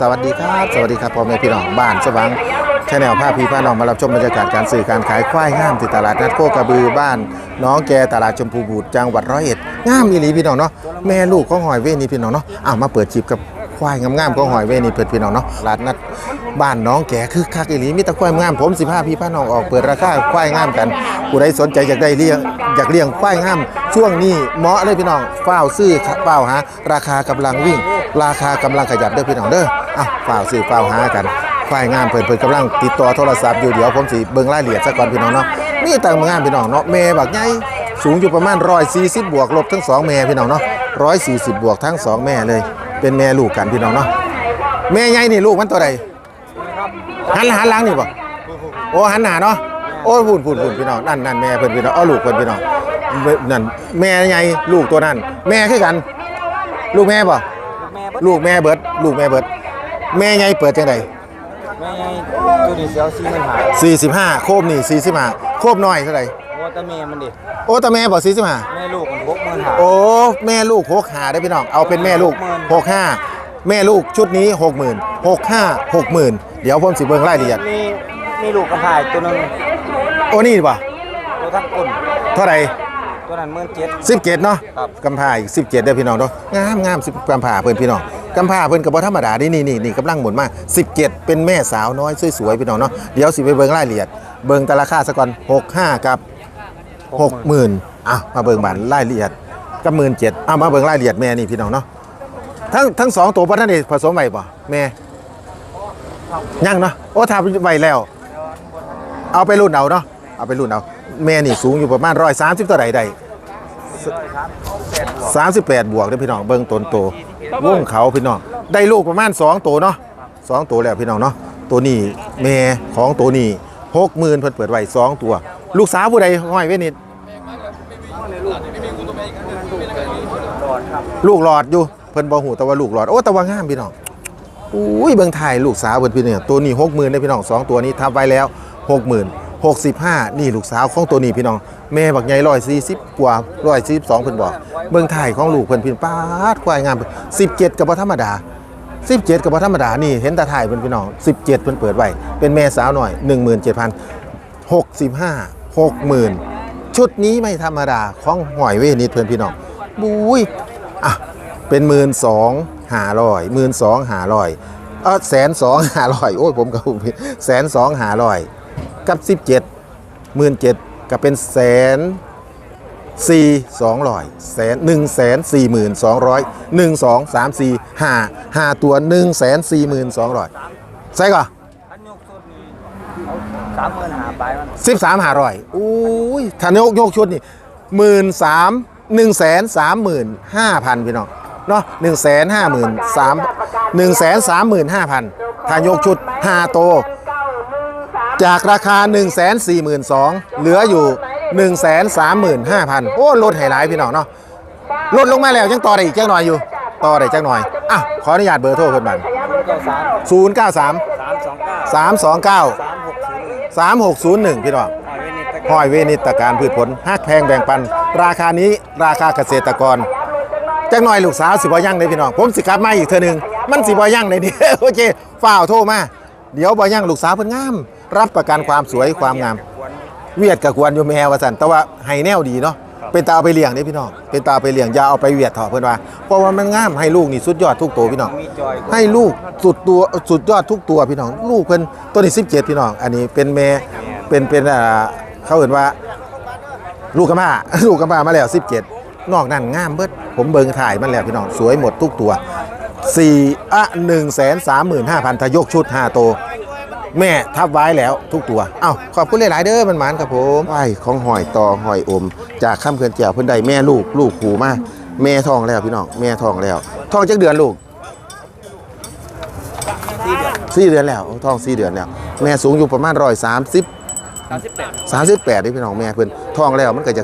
สวัสดีครับ สวัสดีครับพ่อแม่พี่น้องบ้านสว่างชาแนลภาพพี่พ่อน้องมารับชมบรรยากาศการสื่อการขายควายงามที่ตลาดนัดโคกระบือบ้าน น้องแกตลาดชมพูบูรจังหวัดร้อยเอ็ดงามอีหลีพี่น้องเนาะแม่ลูกก็หอยเว้นี่พี่น้องเนาะอ้าวมาเปิดจีบกับควายงามๆก็หอยเว้นี่เปิดพี่น้องเนาะตลาดนัด บ้านน้องแก่คือคักอีหลีมีต่ควายงามผมสิพาพี่พ่อน้องออกเปิดราคาควายงามกันผู้ใดสนใจอยากได้เลี้ยงอยากเลี้ยงควายงาม ช่วงนี้เหมาะเลยพี่น้องเฝ้าซื้อเฝ้าหาราคากำลังวิ่ง ราคากำลังขยับเด้อพี่น้องเด้ออะเฝ่าซื้อเฝ่าหากันฝ่ายงามเพิ่นเพิ่นกำลังติดต่อโทรศัพท์อยู่เดี๋ยวผมสิเบิ่งรายละเอียดซะก่อนพี่น้องเนาะนี่ต่างงามพี่น้องเนาะแม่บักใหญ่สูงอยู่ประมาณ140บวกลบทั้งสองแม่พี่น้องเนาะ140บวกทั้งสองแม่เลย เป็นแม่ลูกกันพี่น้องเนาะแม่ใหญ่นี่ลูกมันตัวใด หันหันหลังนี่บ่โอ้หันหน้าเนาะโอ้พูดพูดพูดพี่น้องนั่นนั่นแม่เพิ่นพี่น้องเอาลูกเพิ่นพี่น้องนั่นแม่ใหญ่ลูกตัวนั้น แม่คือกัน ลูกแม่บ่แม่บ่ลูกแม่เบิด ลูกแม่เบิด แม่ใหญ่เปิดจังไดแม่ตัวนี้เสียวซีมันหาย45โคมนี่45โคมน้อยเท่าไหร่โอ้แต่แม่มันดิโอ้แต่แม่บอกแม่ลูกมันพกมันหาย45โอ้แม่ลูก65ได้อพี่น้องเอาเป็นแม่ลูก65 แม่ลูกชุดนี้ 60,000 65 60,000 เดี๋ยวผมสิเบิ่งรายละเอียด มีมีลูกกระพายตัวหนึงโอ้นี่บ่ตัวทั้งก้นเท่าไหร่ ตัวนั้นเมื่อเจ็ด17เนาะครับ กำพร้าอีก17เด้อพี่น้องเด้องามงาม10กำพร้าเพิ่นพี่น้องกำพร้าเพิ่นก็บ่ธรรมดานี่นี่นี่นี่กำลังหมุนมา17เป็นแม่สาวน้อยสวยๆพี่น้องเนาะเดี๋ยวสิไปเบิ่งรายละเอียด เบิ่งแต่ราคาซะก่อน65กับหกหมื่นอะมาเบิ่งบานรายละเอียดกับหมื่นเจ็ดอะมาเบิ่งรายละเอียดแม่นี่พี่น้องเนาะ ทั้งทั้งสองตัวพ่อท่านเอกผสมไว้ป่ะแม่ยังเนาะโอ้ทำไว้แล้ว เอาไปรุ่นเอาเนาะเอาไปรุ่นเอาแม่นี่สูงอยู่ประมาณร้อยสามสิบตัวใดใดสามสิบแปดบวกเด้อพี่น้องเบิ่งต้นโตวงเขาพี่น้องได้ลูกประมาณสองตัวเนาะสองตัวแล้วพี่น้องเนาะตัวนี้แม่ของตัวนี้หกหมื่นเพิ่นเปิดไว้สองตัว ลูกสาวผู้ใดห้อยไว้นี่ ลูกหลอดอยู่เพิ่นบ่หูแต่ว่าลูกหลอดโอ้แต่ว่างามพี่น้องอุ้ยเบิ่งถ่ายลูกสาวเพิ่นพี่เนี่ยตัวนี้60,000ได้พี่น้องสองตัวนี้ทับไว้แล้ว60,000 65นี่ลูกสาวของตัวนี้พี่น้องแม่บักใหญ่140กว่า142เพิ่นบอกเบิ่งถ่ายของลูกเพิ่นพี่ปาดควายงาม17ก็บ่ธรรมดา17ก็บ่ธรรมดานี่เห็นต่ถ่ายเพิ่นพี่น้อง17เจ็ดเพิ่นเปิดไว้เป็นแม่สาวหน่อย17,000 65 60,000ชุดนี้ไม่ธรรมดาของหอยเวนิดเพื่อนพี่น้องบุ้ย อะเป็นหมื่นสองหาร้อยหมื่นสองหาร้อยเออแสนสองหาร้อยโอ้ยผมก็ผิดแสนสองหาร้อยกับสิบเจ็ดหมื่นเจ็ดก็เป็นแสนสี่สองร้อยแสนหนึ่งแสนสี่หมื่นสองร้อยหนึ่งสองสามสี่ห้าห้าตัวหนึ่งแสนสี่หมื่นสองร้อยใช่ก่ออันยกสุดนี่เอาสามหมื่นหาไปมันสิบสามหาร้อยอุ้ยถ้ายกยกชุดนี่หมื่นสาม หนึ่งแสนสามหมื่นห้าพันพี่น้องเนาะหนึ่งแสนห้าหมื่นสามหนึ่งแสนสามหมื่นห้าพันถ้ายกชุดห้าโต จากราคา 1 4 2 0 0 0เหลืออยู่ 1 3 5 0 0 0โอ้ลดให้หลายพี่น้องเนาะลดลงมาแล้วยังต่อได้อีกจักหน่อยอยู่ ต่อได้จักหน่อย อะ ขออนุญาตเบอร์โทรเพิ่นบันเก้าสาม093สามสองเก้า329สามหกศูนย์หนึ่ง3601 พี่น้อง หอยเวนิตตะห้อยเวนิตการพืชผลฮักแพงแบ่งปัน ราคานี้ราคาเกษตรกรจักหน่อยลูกสาวสิบ่ยั่งเลยพี่น้องผมสิกลับมาอีกเทื่อหนึ่งมันสิบ่ยั่งเลยนี่โอเคฝ้าวโทรมาเดี๋ยวบ่ยั่งลูกสาวเพิ่นงาม รับประกันความสวยความงาม เวียดกับกวนอยู่แม่วสันแต่ว่าให้แนวดีเนาะเป็นตาเอาไปเลี้ยงเด้พี่น้องเป็นตาไปเลี้ยงอย่าเอาไปเวียดเถอะเพิ่อนว่าเพราะว่ามันงามให้ลูกนี่สุดยอดทุกตัวพี่น้องให้ลูกสุดตัวสุดยอดทุกตัวพี่น้อง ลูกเพิ่นตัวนี้17พี่น้อง อันนี้เป็นแม่เป็นเป็นอ่า เขาเห็นว่า ลูกกระมาลูกกระมามาแล้ว 17 นอกนั้นงามเบิดผมเบิงถ่ายมันแล้วพี่น้องสวยหมดทุกตัว4อะ1 3 5 0 0 0ถ้ายกชุด5ตัวแม่ทับไว้แล้วทุกตัว เอ้าขอบคุณหลาย ๆ เด้อมันหมานครับผมไอ้ของหอยต่อหอยอม จากข้ามเขื่อนแก้วเพิ่นได้แม่ลูกลูกผูมาแม่ทองแล้วพี่น้องแม่ทองแล้วทองจักเดือนลูกซีเดือนสี่เดือนแล้วท้องสี่เดือนแล้ว แม่สูงอยู่ประมาณร้อยสามสิบ สามสิบแปดสามสิบแปดนี่พี่น้องแม่เพิ่นท้องแล้วมันก็จะ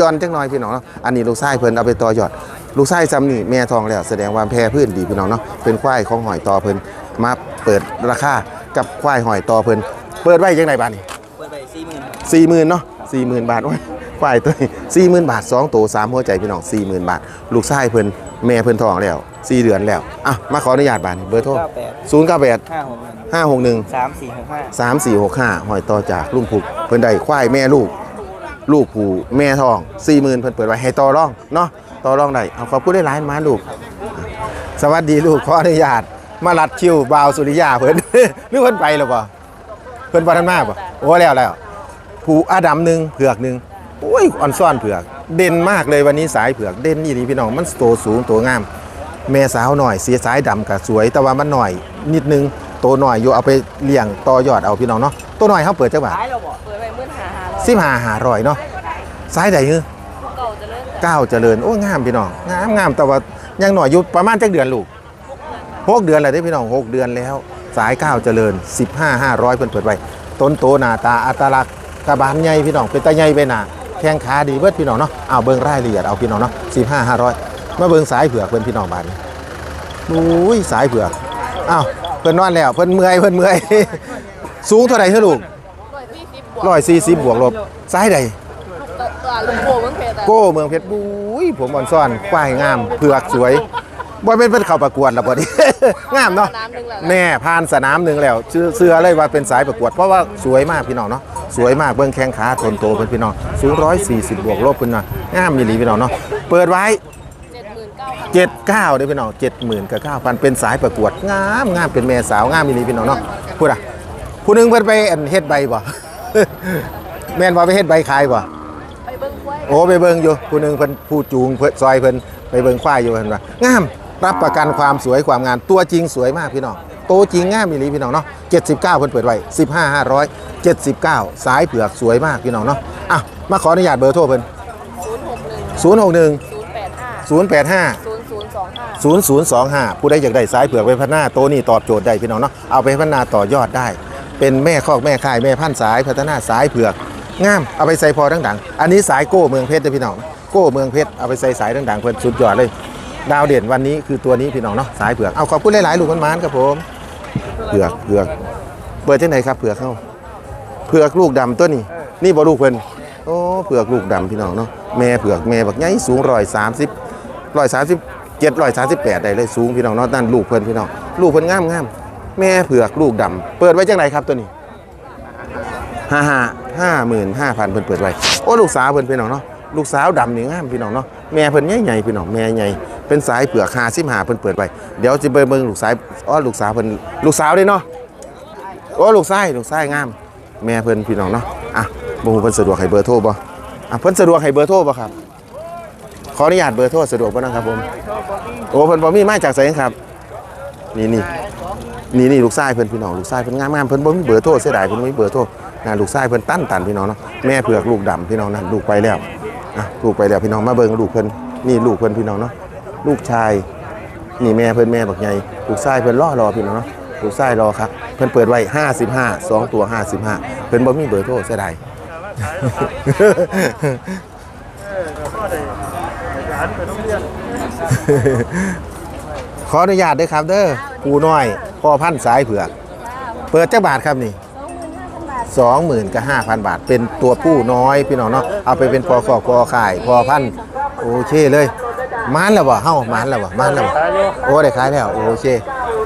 ย้อนจักหน่อยพี่น้องเนาะอันนี้ลูกไส้เพิ่นเอาไปต่อยอด ลูกไส้ซ้ำนี่แม่ท้องแล้วแสดงว่าแพร่พื้นดีพี่น้องเนาะเป็นควายของหอยต่อเพิ่นมาเปิดราคากับควายหอยต่อเพิ่นเปิดไว้จังไดบ้านนี่เปิดไปสี่หมื่นสี่หมื่นเนาะสี่หมื่นบาทโอ้ยควายตัวสี่หมื่นบาทสองตัวสามหัวใจพี่น้องสี่หมื่นบาท ลูกชายเพิ่น แม่เพิ่นท้องแล้ว4เดือนแล้วอะมาขออนุญาตบาดนี้เบอร์โทรเก้าแปด098 ห้าหกหนึ่ง561 สามสี่หกห้าสามสี่หกห้าหอยต่อจากลุงผูกเพิ่นได้ควายแม่ลูก ลูกผูแม่ทองสี่หมื่นเพิ่นเปิดไว้ให้ต่อรองเนาะต่อรองได้เอาขอบคุณได้หลายมาลูก สวัสดีลูกขออนุญาตมาลัดคิวบาวสุริยาเพิ่นนึกเพิ่นไปแล้วบ่เพิ่นบ่ทันมาบ่โอ้แล้วแล้วผูอาดำหนึ่งเผือกหนึ่งโอ้ยอ่อนซ่อนเผือก เด่นมากเลยวันนี้สายเผือกเด่นนี่ดีพี่น้องมันโตสูงโตงาม แม่สาวหน่อยเสียสายดำกับสวย แต่ว่ามันหน่อยนิดนึงโตหน่อยอยู่เอาไปเลี้ยงต่อยอดเอาพี่น้องเนาะตัวหน่อยเขาเปิดจักบาทขายเราบอกเปิดไปมื่นหาหาร้อยสิบหาหาร่อยเนาะสายใดฮือเก่าจะเริ่มจากก้าวเจริญโอ้งามพี่น้องงามงามแต่ว่ายังหน่อยอยู่ประมาณจักเดือนลูกหกเดือนแล้วได้พี่น้องหกเดือนแล้ว สายก้าวเจริญ 15 500เพิ่นเปิดไว้ต้นโตหน้าตาอัตลักษณ์กระบาลใหญ่พี่น้องเป็นตาใหญ่ไปหนา แข้งขาดีเบิดพี่น้องเนาะเอาเบิ่งรายละเอียดเอาพี่น้องเนาะ15 500มาเบิ่งสายเผือกเพิ่นพี่น้องบาดนี้อุ้ยสายเผือกอ้าวเพิ่นนอนแล้วเพิ่นเมื่อยเพิ่นเมื่อย สูงเท่าไหร่เฮ้อลูกร้อยสี่สิบบวก140บวกลบสายใดตัวตัวลุงโบเมืองเพชรอะโก้เมืองเพชรบุ้ยผมอ่อนซ่อนควายงามเผือกสวยบ่เป็นเพิ่นเข้าประกวดแล้วบ่ดิงามเนาะน้ำหนึ่งแล้วนะแน่ผ่านสนามหนึ่งแล้วเชื่อเสื้อเลยว่าเป็นสายประกวดเพราะว่าสวยมากพี่น้องเนาะ สวยมากเบื้องแข้งขาทนโตเป็นพี่น้องสูง140บวกลบขึ้นมางามมีหลีพี่น้องเนาะเปิดไว้เจ็ดหมื่นเก้าพัน79เด้อพี่น้อง70,000กับ9,000เป็นสายประกวดงามงามเป็นแม่สาวงามมีหลีพี่น้องเนาะพูดอะผู้หนึงเพิ่นไปอันเฮ็ดใบบ่แม่นบ่ไปเฮ็ดใบขายบ่ไปเบิ้งกล้วยโอ้ไปเบิ่งอยู่ผู้หนึงเพิ่นผู้จูงเพิ่นซอยเพิ่นไปเบิ่งควายอยู่เพิ่นว่างามรับประกันความสวยความงามตัวจริงสวยมากพี่น้อง โตจริงงามมีหลีพี่น้องเนาะ79เพิ่นเปิดไว้15 500 79 สายเผือกสวยมากพี่น้องเนาะอะมาขออนุญาตเบอร์โทรเพิ่นศูนย์หกหนึ่ง061ศูนย์แปดห้า085ศูนย์ศูนย์สองห้า0025 ผู้ใดอยากได้สายเผือกไปพัฒนาโตนี่ตอบโจทย์ได้พี่น้องเนาะเอาไปพัฒนาต่อยอดได้ เป็นแม่คอกแม่ค่ายแม่พันธุ์สายพัฒนาสายเผือกงามเอาไปใส่พอดังๆอันนี้สายโก้เมืองเพชรเด้อพี่น้องโก้เมืองเพชรเอาไปใส่สายดังๆเพิ่นสุดยอดเลยดาวเด่นวันนี้คือตัวนี้พี่น้องเนาะสายเผือกเอาขอบคุณหลายๆลูกมันๆครับผม เผือกเผือกเปิดที่ไหนครับเผือกเข้าเผือกลูกดำตัวนี้ นี่บ่ลูกเพิ่นโอ้เผือกลูกดำพี่น้องเนาะแม่เผือกแม่บักใหญ่สูงร้อยสามสิบร้อยสามสิบเจ็ดร้อยสามสิบแปดได้เลยสูงพี่น้องเนาะนั่นลูกเพิ่นพี่น้องลูกเพิ่นงามงามแม่เผือกลูกดำเปิดไว้จังไหนครับตัวนี้ห้าห้าห้าหมื่นห้าพันเพิ่นเปิดไว้โอ้ลูกสาวเพิ่นพี่น้องเนาะ ลูกสาวดำนี่งามพี่น้องเนาะแม่เพิ่นใหญ่ๆพี่น้องแม่ใหญ่เป็นสายเผือกหาสิบหาเพิ่นเปิดไว้เดี๋ยวจะไปเบิ่งลูกสายอ๋อลูกสาวเพิ่นลูกสาวเด้เนาะโอ้ลูกชายลูกชายงาม แม่เพิ่นพี่น้องเนาะอะบ่ฮู้เพิ่นสะดวกให้เบอร์โทรบ่อะเพิ่นสะดวกให้เบอร์โทรบ่ครับขออนุญาตเบอร์โทรสะดวกบ่นะครับผมโอ้เพิ่นบ่มีมาจากไสครับ นี่นี่นี่นี่ลูกชายเพิ่นพี่น้องลูกชายเพิ่นงามๆเพิ่นบ่มีเบอร์โทรเสียดายเพิ่นบ่มีเบอร์โทรนะลูกชายเพิ่นตั้นตันพี่น้องเนาะแม่เผือกลูกดำพี่น้องนั่นลูกไปแล้ว อะลูกไปแล้วพี่น้องมาเบิ่งลูกเพิ่นนี่ลูกเพิ่นพี่น้องเนาะลูกชาย นี่แม่เพิ่นแม่บักใหญ่ลูกชายเพิ่นรอรอพี่น้องเนาะลูกชายรอครับเพิ่นเปิดไว้55 2 ตัว 55 เพิ่นบ่มีเบอร์โทรเสียดายขออนุญาตด้วยครับเด้อปูน้อยพ่อพันธุ์สายเผือก เปิดจักบาทครับนี่ สองหมื่นกับห้าพันบาท เป็นตัวผู้น้อยพี่น้องเนาะเอาไปเป็นพอขอกพอข่ายพอพันโอเคเลยมานแล้วบ่เฮ้ามานแล้วบ่มานแล้วบ่โอ้ได้ขายแล้วโอเค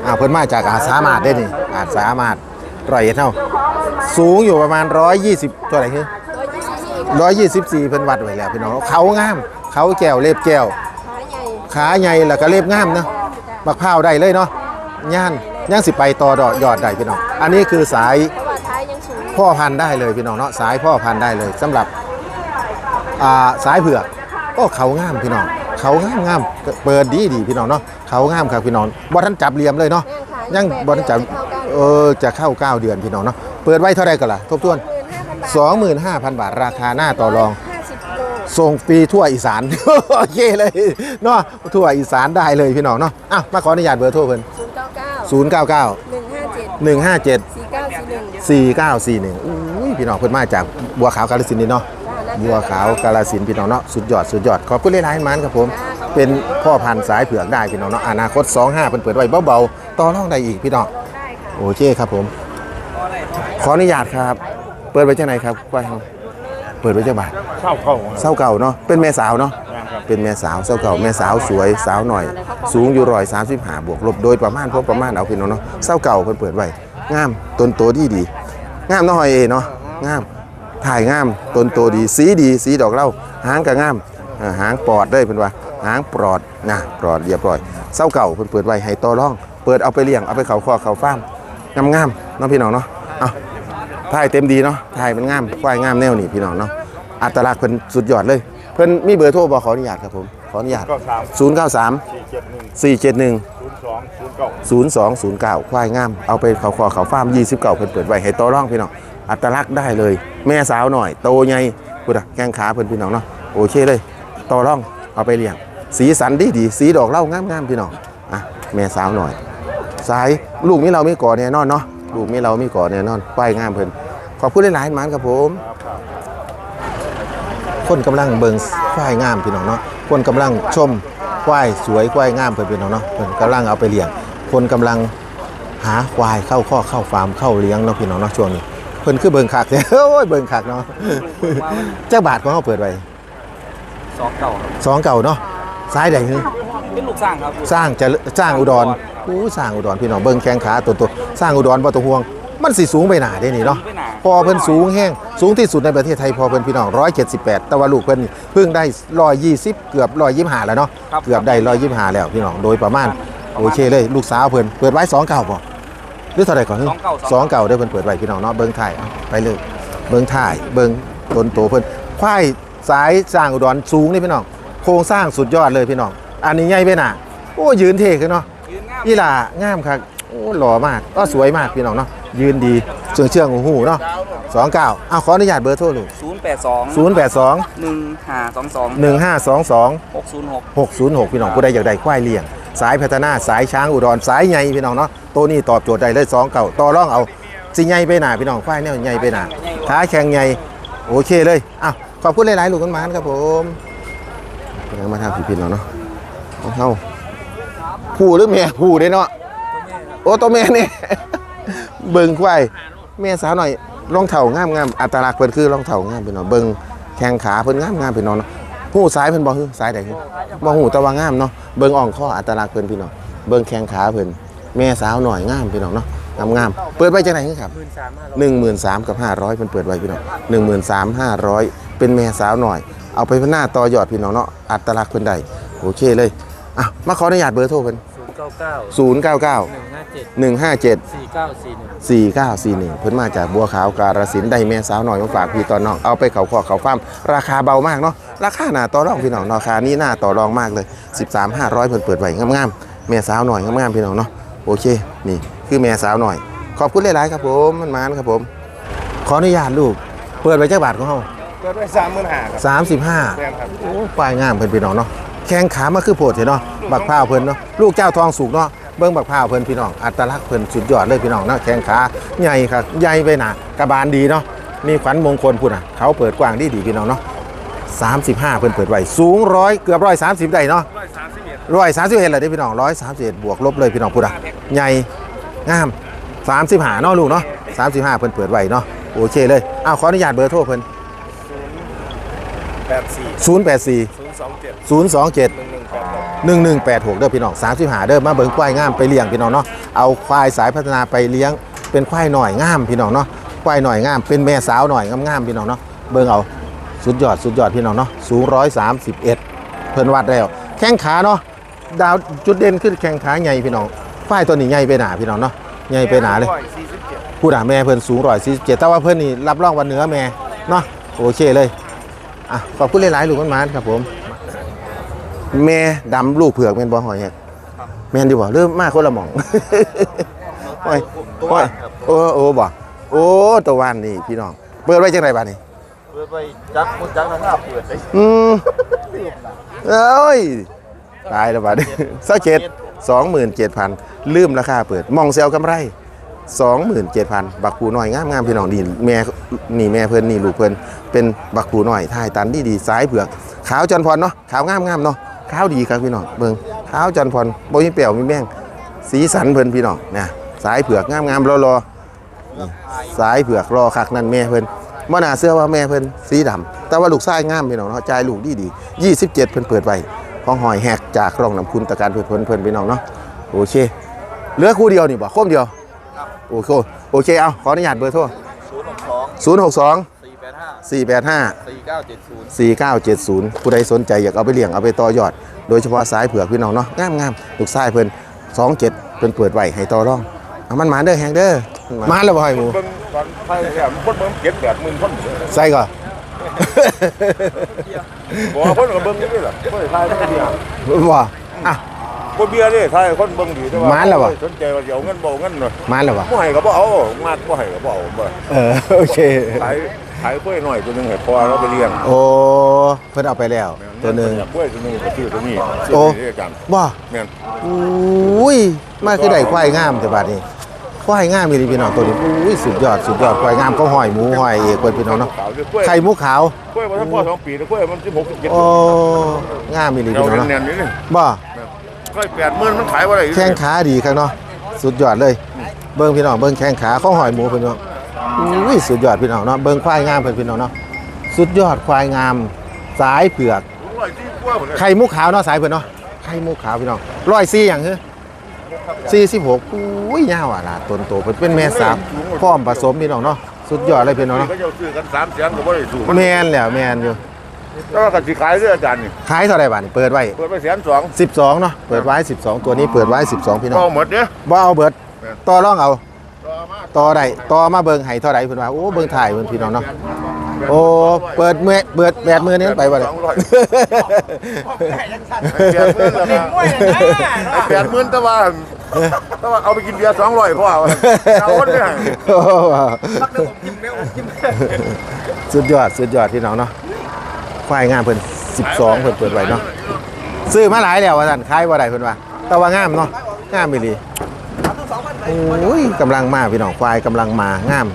อ่าเพิ่นมาจากอาสามารถได้นี่อาสามารถร้อยเอ็ดเท่าสูงอยู่ประมาณ 120ตัวไหนคือร้อยยี่สิบสี่124เพิ่นวัดไว้แล้วพี่น้องเขางาม เขาแก้วเล็บแก้วขาใหญ่ขาใหญ่แล้วก็เล็บงามนะบักพร้าวได้เลยเนาะย่านย่างสิไปต่อดอกยอดได้พี่น้อง อันนี้คือสาย พราะว่าท้ายยังสูงพ่อพันธุ์ได้เลยพี่น้องเนาะสายพ่อพันธุ์ได้เลยสำหรับอ่าสายเผือกโอ้เขางามพี่น้องเขางามงามเปิดดีดีพี่น้องเนาะเขางามครับพี่น้องบ่ทันจับเหลี่ยมเลยเนาะยังบ่ทันจับเออจะเข้า 9 เดือนพี่น้องเนาะเปิดไว้เท่าไหร่กันล่ะทบทวนหมื่นห้าพันบาท25,000 บาทราคาหน้าต่อรองห้าสิบโลส่งฟรีทั่วอีสานโอเคเลยเนาะทั่วอีสานได้เลยพี่น้องเนาะอะมาขออนุญาตเบอร์โทรเพิ่นศูนย์เก้าเก้า099หนึ่งห้าเจ็ด157สี่ เก้าสี่หนึ่ง4941อุ้ยพี่น้องเพิ่นมาจากบัวขาวกาฬสินธุ์นี่เนาะบัวขาวกาฬสินธุ์พี่น้องเนาะสุดยอดสุดยอดขอบคุณหลายๆมันครับผม เป็นพ่อพันธุ์สายเผือกได้พี่น้องเนาะอนาคต 25เพิ่นเปิดไว้เบาๆต่อรองได้อีกพี่น้องได้ค่ะโอเคครับผม ขออนุญาตครับ เปิดไว้จังไหนครับควายเฮาเปิดไว้จังบาทเข้าเข้าเศร้าเก่าเนาะเป็นแม่สาวเนาะ ครับเป็นแม่สาวเศร้าเก่าแม่สาวสวยสาวหน่อย สูงอยู่ร้อยสามสิบหาบวกลบโดยประมาณพบประมาณเอาพี่น้องเนาะเศร้าเก่าเพิ่นเปิดไว้ งามต้นโตดีดีงามเน้อยเอเนาะงามถ่ายงามต้นโตดีสีดีสีดอกเหล้าหางก็งามเอ่อหางปลอดเลยเพิ่นว่าหางปลอดนะปลอดเรียบร้อยเศร้าเก่าเพิ่นเปิดไว้ให้ต่อรอง เปิดเอาไปเลี้ยงเอาไปเขาคอเขาฟาร์มงามๆเนาะพี่น้องเนาะเอาถ่ายเต็มดีเนาะถ่ายมันงามควายงามแนวนี่พี่น้องเนาะอัตลักษณ์เพิ่นสุดยอดเลย เพิ่นมีเบอร์โทรบ่ขออนุญาตครับผมขออนุญาต093 471 0209 ควายงาม เอาไปเขาคอเขาฟาร์ม29เพิ่นเปิดไว้ให้ต่อรองพี่น้อง อัตลักษณ์ได้เลย แม่สาวหน่อย โตใหญ่พุดอะแข้งขาเพิ่นพี่น้องเนาะ โอเคเลย ต่อรอง เอาไปเลี้ยง สีสันดีดีๆสีดอกเหล้างามๆพี่น้อง อะ แม่สาวหน่อย สายลูกมีเรามีก่อแน่นอนเนาะ ลูกมีเรามีก่อแน่นอนป้ายงามเพิ่น ขอบคุณหลายๆหมานครับผม คนกำลังเบิ่งควายงามพี่น้องเนาะ คนกำลังชม ควายสวยควายงามเพิ่นพี่น้องเนาะเพิ่นกำลังเอาไปเลี้ยง คนกำลังหาควายเข้าข้อเข้าฟาร์มเข้าเลี้ยงเนาะพี่น้องเนาะช่วงนี้เพิ่นคือเบิ่งคักเนี่ยโอ้ยเบิ่งคักเนาะเจ้าบาทของเขาเปิดไว้สองเก่าครับสองเก่าเนาะซ้ายใดคือเป็นลูกสร้างครับสร้างจะสร้างอุดรอู้สร้างอุดรพี่น้องเบิ่งแข้งขาตัวตัวสร้างอุดรบ่ต้องห่วง มันสิสูงไปหนาได้นี่เนาะไปหนาพอเพิ่นสูงแห้งสูงที่สุดในประเทศไทยพอเพิ่นพี่น้อง178 แต่ว่าลูกเพิ่นนี่เพิ่งได้ 120 เกือบ 125 แล้วเนาะเกือบได้ 125 แล้วพี่น้องโดยประมาณโอเคเลย ลูกสาวเพิ่นเปิดไว้2เก่าบ่หรือเท่าไหร่ก่อนสองเก่าสองเก่าได้อเพิ่นเปิดไว้พี่น้องเนาะเบิ่งถ่ายเอาไปเลยเบิ่งถ่ายเบิ่งต้นโตเพิ่นควายสายสร้างอุดรสูงนี่พี่น้องโครงสร้างสุดยอดเลยพี่น้อง อันนี้ใหญ่ไปหนาโอ้ยืนเท่ขึ้นเนาะยืนงามอีหล่างามครับโอ้หล่อมากก็สวยมากพี่น้องเนาะ ยืนดีเชื่องเชื่องหูหูเนาะสองเก้าอ้าวขออนุญาตเบอร์โทรลูกศูนย์แปดสองศูนย์แปดสองหนึ่งห้าสองสองหนึ่งห้าสองสองหกศูนย์หกหกศูนย์หกพี่น้องผู้ใดอยากได้ควายเลี้ยง สายพัฒนาสายช้างอุดรสายใหญ่พี่น้องเนาะตัวนี้ตอบโจทย์ได้เลยสองเก่าต่อร่องเอาสิใหญ่ไปหนาพี่น้องควายแนวใหญ่ไปหนาขาแข็งใหญ่โอเคเลยอ้าวขอบคุณหลายๆลูกกันมานครับผมเป็นยังมาทางพี่พี่น้องเนาะเอาเข้าผู้หรือแม่ผู้ได้เนาะโอ้ตัวแม่นี่ เบิ่งควายแม่สาวหน่อยรองเท้างามงามอัตลักษณ์เพิ่นคือรองเท้างามพี่น้องเบิ่งแข้งขาเพิ่นงามงามพี่น้องเนาะหูซ้ายเพิ่นบ่ฮือซ้ายใดฮือบ่หูแต่ว่างามเนาะเบิ่งอ่องข้ออัตลักษณ์เพิ่นพี่น้องเบิ่งแข้งขาเพิ่นแม่สาวหน่อยงามพี่น้องเนาะงามงามเปิดไว้จังไหนครับ13,000กับ500เพิ่นเปิดไว้พี่น้อง13,500เป็นแม่สาวหน่อย เอาไปพัฒนาต่อยอดพี่น้องเนาะอัตลักษณ์เพิ่นได้โอเคเลยอะมาขออนุญาตเบอร์โทรเพิ่น เก้าเก้า099 หนึ่งห้าเจ็ด157 สี่เก้าสี่หนึ่ง 4941 เพิ่นมาจากบัวขาวการสินธุ์ได้แม่สาวหน่อยมาฝากพี่ตอนน้องเอาไปเขาขอเขาฟาร์มราคาเบามากเนาะราคาหน้าต่อรองพี่น้องราคานี้หน้าต่อรองมากเลย 13 500 เพิ่นเปิดไว้งามๆแม่สาวหน่อยงามๆพี่น้องเนาะโอเคนี่คือแม่สาวหน่อย ขอบคุณหลายๆครับผมมันมานครับผม ขออนุญาตลูกเปิดไว้จักบาทของเฮาเกิดไว้สามหมื่นห้าครับ35 แม่นครับ โอ้ควายงามเพิ่นพี่น้องเนาะ แข้งขามาคือโพดเห็นเนาะบักพร้าวเพิ่นเนาะลูกเจ้าทองสุกเนาะเบิ่งบักพร้าวเพิ่นพี่น้องอัตลักษณ์เพิ่นสุดยอดเลยพี่น้องเนาะแข้งขาใหญ่ครับใหญ่ไปหนากระบาลดีเนาะมีขวัญมงคลพุ่นน่ะเขาเปิดกว้างดีดีพี่น้องเนาะ35 เพิ่นเปิดไว้สูงร้อยเกือบ130ได้เนาะ131เลยเด้พี่น้อง131บวกลบเลยพี่น้องพุ่นน่ะใหญ่งาม35เนาะลูกเนาะ35เพิ่นเปิดไว้เนาะโอเคเลยอ้าวขออนุญาตเบอร์โทรเพิ่น แปดสี่084 ศูนย์สองเจ็ด027 หนึ่งหนึ่งแปดหนึ่งหนึ่งแปดหกเด้อพี่น้องสามสิบหาเด้อมาเบิ่งควายงามไปเลี้ยงพี่น้องเนาะเอาควายสายพัฒนาไปเลี้ยงเป็นควายหน่อยงามพี่น้องเนาะควายหน่อยงามเป็นแม่สาวหน่อยงามๆพี่น้องเนาะเบิ่งเอาสุดยอดสุดยอดพี่น้องเนาะสูงร้อยสามสิบเอ็ดเพิ่นวัดแล้วแข้งขาเนาะดาวจุดเด่นขึ้นแข้งขาใหญ่พี่น้องควายตัวนี้ใหญ่ไปหนาพี่น้องเนาะใหญ่ไปหนาเลยร้อยสี่สิบเจ็ดผู้ด่าแม่เพิ่นสูงร้อยสี่สิบเจ็ดแต่ว่าเพิ่นนี่รับรองวันเหนือแม่เนาะโอเคเลย อะขอบคุณหลายๆลูกมันมานครับผม แม่ดำลูกเผือกแม่นบ่หอยเนี่ยแม่นอยู่บ่เริ่มมาคนละหม่องโอ้ยโอ้ยโอ้โอ้บ่โอ้ตัววันนี่พี่น้อง เปิดไว้จังไดบัดนี้เปิดไปจักมุดจักทางหน้าเปิดได้อืมเอ้ยตายแล้วบัดนี้เศร้าเจ็ดสองหมื่นเจ็ดพันลืมราคาเปิดมองเซลกำไร สองหมื่นเจ็ดพันบักผูน้อยงามงามๆพี่น้องดีแม่นี่แม่เพิ่นนี่ลูกเพิ่นเป็นบักผูน้อยท่ายตันดีดีสายเผือกขาวจันพรเนาะขาวงามงามๆเนาะขาวดีครับพี่น้องเบิ่งขาวจันพรบ่มีเปรี้ยวมีแม่งสีสันเพิ่นพี่น้องนะสายเผือกงามงามรอๆนี่สายเผือกรอคักนั่นแม่เพิ่นบ่น่าเชื่อว่าแม่เพิ่นสีดำแต่ว่าลูกชายงามพี่น้องเนาะใจลูกดีดี27 เพิ่นเปิดไว้ของหอยแหกจากร่องน้ำคุณตะการเพิ่นเพิ่นเพิ่นพี่น้องเนาะโอเคเหลือคู่เดียวนี่บ่คมเดียว อเคโอเคเอาขออนุญาตเบอร์โทรศูนย์หกสอง062สี่แปดห้า485สี่เก้าเจ็ดศูนย์4970ผู้ใดสนใจอยากเอาไปเลี้ยงเอาไปต่อยอด โดยเฉพาะสายเผือกพี่น้องเนาะงามงามๆลูกชายเพิ่น27เพิ่นเปิดไว้ให้ต่อรองเอามันหมาเด้อแฮงเด้อมาแล้วบ่ให้หมูเบิ่งตอนไทยเนี่ยคนเบิ่งเก็บแปดหมื่นคนเลยใส่ก่อนบอกว่าคนก็เบิ่งอยู่นี่แหละคนไทยไม่เบียร์บ่อะ คนเบียร์นี่ไทยคนเบิ่งดีแต่ว่ามาแล้วบ่สนใจว่าเดี๋ยวเงินบ่เงินหน่อยมาแล้วบ่บ่ให้ก็บ่เอามาดบ่ให้ก็บ่เอาบ่เออโอเค ขายขายกล้วยหน่อยตัวหนึงให้พอเราไปเลี้ยงโอ้เพิ่นเอาไปแล้ว ตัวหนึงกล้วยตัวหนึงก็ชื่อตัวนี้โอ้ชื่อนี้กันบ่แม่นอุ้ยมาคือได้ควายงามแต่บัดนี้ควายงามอีหลีพี่น้องตัวนี้อุ้ยสุดยอดสุดยอดควายงามก็ห้อยหมูห้อยเอกเพิ่นพี่น้องเนาะขาวด้วยกล้วยไข่มุกขาวกล้วยมันทั้งพ่อสองปีแล้วกล้วยมัน16 17โอ้งามอีหลีเราพี่น้องเนาะแน่นๆนี่นี่บ่ กล้วย80,000มันขายบ่ได้อยู่แข้งขาดีครับเนาะสุดยอดเลย เบิ้งพี่น้องเบิ้งแข้งขาข้าวหอยหมูพี่น้องอุ้ยสุดยอดพี่น้องเนาะเบิ้งควายงามเพิ่นพี่น้องเนาะสุดยอดควายงามสายเผือกร้อยที่กว่าหมดเลยไข่มุกขาวเนาะสายเพิ่นเนาะไข่มุกขาวพี่น้องร้อยสี่อย่างคือสี่สิบหกอุ้ยยาวอะล่ะต้นโตเพิ่นเป็นแม่สาวพร้อมผสมพี่น้องเนาะสุดยอดเลยพี่น้องเนาะก็จะซื้อกัน3แสนก็บ่ได้สู้แมนแล้วแมนอยู่ แล้วก็สิขายเรื่อยอาจารย์นี่ขายเท่าไหร่บาทนี่เปิดไว้เปิดไปแสนสอง12เนาะเปิดไว้ 12 ตัวนี้เปิดไว้ 12 พี่น้องก็หมดเด้อบ่เอาเบิดแม่นต่อรองเอาต่อมาต่อได้ต่อมาเบิ่งให้เท่าไหร่เพิ่นว่าโอ้เบิ่งถ่ายเพิ่นพี่น้องเนาะโอ้เปิดเมื่อเปิดแปดมื้อนี้มันไปบ่ได้สองร้อยแปดหมื่นแล้วก็ไอ้แปดหมื่นแต่ว่าแต่ว่าเอาไปกินเบียร์สองร้อยพ่อเอาคนเนี่ยโอ้สุดยอด สุดยอดพี่น้องเนาะ ควายงามเพิ่น12 เพิ่นเปิดไว้เนาะซื้อมาหลายแล้วว่าซั่นขายบ่ได้เพิ่นว่า แต่ว่างามเนาะงามอีหลีโอ้ยกำลังมาพี่น้องควายกำลังมางาม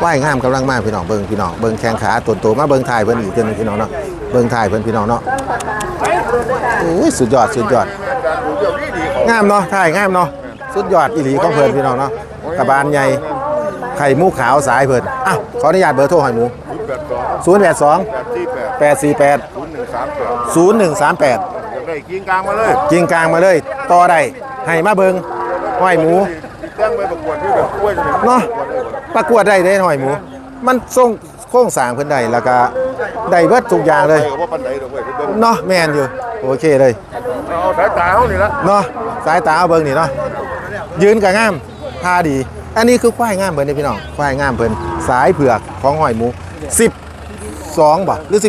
ควายงามกำลังมาพี่น้องเบิ่งพี่น้องเบิ่งแข้งขาต้นโตมาเบิ่งถ่ายเพิ่นอีกเทื่อนึงพี่น้องเนาะเบิ่งถ่ายเพิ่นพี่น้องเนาะโอ้ยสุดยอดสุดยอดงามเนาะถ่ายงามเนาะสุดยอดอีหลีของเพิ่นพี่น้องเนาะกระบาลใหญ่ไข่หมูขาวสายเพิ่นอะขออนุญาตเบอร์โทรให้หมู แปดสอง082แปดที่แปด848ศูนย์หนึ่งสามแปด0138อยากได้กินกลางมาเลยกิงกลางมาเลย ต่อได้ให้มาเบิงห้อยหมูแจ้งไปประกวดที่แบบกล้วยจะเนาะประกวดได้ได้ห้อยหมู มันทรงโค้งสร้างเพิ่นได้แล้วก็ได้เบิดทุกอย่างเลยว่าปันไดดอกเว้ยเบิ่งเนาะแม่นอยู่โอเคเลยเอาสายตาเขานี่ละเนาะสายตาเอาเบิ่งนี่เนาะยืนก็งามท่าดี อันนี้คือควายงามเพิ่นนี่พี่น้องควายงามเพิ่นสายเผือกของห้อยหมู 12บ่หรือ 14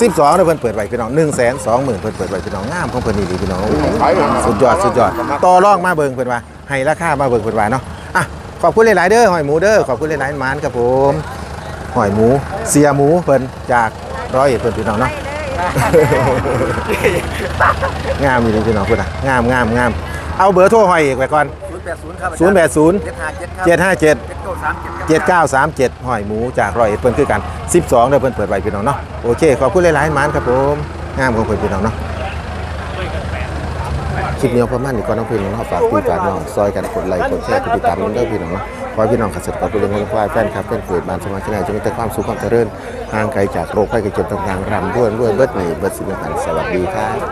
สิบสอง12เด้อเพิ่นเปิดไว้พี่น้อง1 2 0 0 0 0เพิ่นเปิดไว้พี่น้องงามของเพิ่นนี่ดีพี่น้องโอ้โหขายเลยสุดยอดสุดยอดต่อรองมาเบิ่งเพิ่นว่าให้ราคามาเบิ่งเพิ่นว่าเนาะอะขอบคุณหลายๆเด้อหอยหมูเด้อขอบคุณหลายๆหมานครับผมหอยหมูเสียหมูเพิ่นจากร้อยเอ็ดเพิ่นพี่น้องเนาะงามอยู่พี่น้องพุ่นน่ะงามงามงามเอาเบอร์โทรหอยเอกไว้ก่อน ศูนย์แปดศูนย์ครับ080เจ็ดห้าเจ็ดครับ757เจ็ดเก้าสามเจ็ด7937หอยหมูจากร้อยเอ็ดเพิ่นคือกัน 12เด้อเพิ่นเปิดไว้พี่น้องเนาะโอเคขอบคุณหลายๆหมานครับผมงามของเพิ่นพี่น้องเนาะคลิปนี้เอาประมาณนี้ก่อนน้องพี่น้องเนาะฝากพี่ฝากน้องซอยกันกดไลค์กดแชร์กดติดตามน้องเด้อพี่น้องเนาะขอให้พี่น้องเกษตรกรผู้เลี้ยงควายแฟนครับแฟนเกิดบ้านสมาชิกไหนจะมีแต่ความสุขความเจริญห่างไกลจากโรคภัยไข้เจ็บต่างๆรำด้วยด้วยเบิดหนีเบิดสิ่งต่างๆสวัสดีครับ